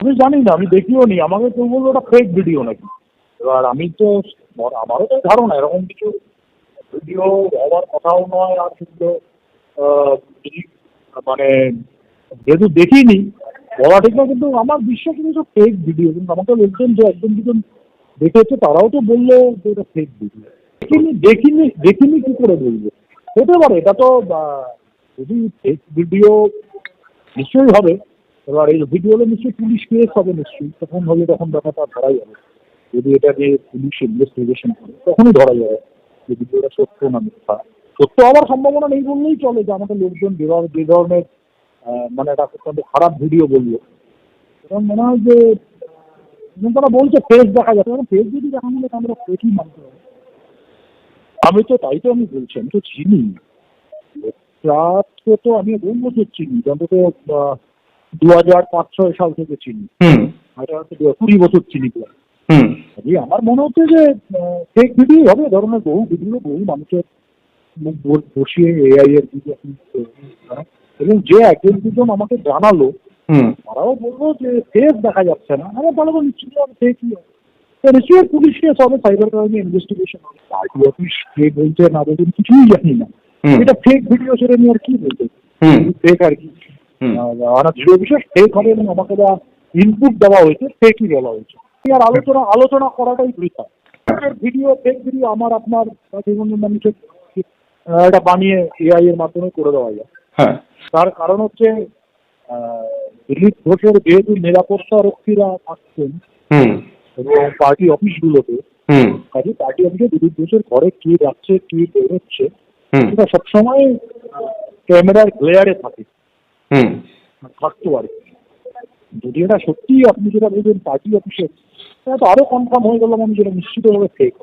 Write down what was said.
আমি জানি না, আমি দেখিও নি। আমাকে কেউ বলল ওটা ফেক ভিডিও নাকি? এবার আমি তো আমারও তো ধারণা, এরকম কিছু ভিডিও হওয়ার কথাও নয় আর কিন্তু মানে যেহেতু দেখিনি, বলা ঠিক না, কিন্তু আমার বিশ্বাস কিন্তু ফেক ভিডিও কিন্তু আমাকে বলছেন যে একজন দুজন দেখেছে, তারাও তো বলল যে এটা ফেক ভিডিও দেখিনি দেখিনি দেখিনি কি করে বলব? হতে পারে, এটা তো যদি ফেক ভিডিও নিশ্চয়ই হবে। এবার এই ভিডিও হলে নিশ্চয়ই পুলিশ কেস হবে নিশ্চয়ই। তখন হলে তখন ব্যাপারটা ধরা যাবে যদি এটা নিয়ে পুলিশ ইনভেস্টিগেশন করে, তখনই ধরা যাবে যে ভিডিওটা সত্য না মিথ্যা। সত্য হওয়ার সম্ভাবনা নেই বললেই চলে যে আমাদের লোকজন যে যে ধরনের মানে এটা অত্যন্ত খারাপ ভিডিও বলল। এবং মনে হয় যে তারা বলছে ফেস দেখা যাচ্ছে। এবং ফেস যদি দেখা গেলে আমরা ফেকই মানতে হবে। আমি তো তাই তো আমি বলছি, আমি তো চিনি। তো আমি বহু বছর চিনি। অন্তত দু হাজার পাঁচ ছয় সাল থেকে চিনি। কুড়ি বছর চিনি প্রায় আমার মনে হচ্ছে যে ফেক ভিডিও হবে ধরনের বহু ভিডিও বহু মানুষের মুখ বসিয়ে এআই এর এবং যে একজন দুজন আমাকে জানালো তারাও বলল যে ফেস দেখা যাচ্ছে না। আমার বলব নিশ্চয়ই হবে ফেকই হবে। তো নিশ্চয়ই পুলিশ কেস হবে সাইবার ক্রাইমে ইনভেস্টিগেশন পার্টি অফিস কে বলছে না বলছে কিছুই জানি না। এটা ফেক ভিডিও সেটা নিয়ে আর কি বলতে ফেক আর কি। দৃঢ় বিশ্বাস ফেক হবে এবং আমাকে যা ইনপুট দেওয়া হয়েছে ফেকই বলা হয়েছে। আর আলোচনা আলোচনা করাটাই বৃথা। ভিডিও ফেক ভিডিও আমার আপনার বিভিন্ন মানুষের এটা বানিয়ে এআই এর মাধ্যমে করে দেওয়া যায়। হ্যাঁ। তার কারণ হচ্ছে দিলীপ ঘোষের যেহেতু নিরাপত্তা রক্ষীরা থাকছেন এবং পার্টি অফিসগুলোতে হুম। কাজে পার্টি অফিসে দিলীপ ঘোষের ঘরে কে যাচ্ছে কে বেরোচ্ছে সেটা সবসময় ক্যামেরার গ্লেয়ারে থাকে। থাকতে আর যদি এটা সত্যি আপনি যেটা বলবেন পার্টি অফিসে তাহলে তো আরও কনফার্ম হয়ে গেলাম আমি যেটা নিশ্চিতভাবে ফেক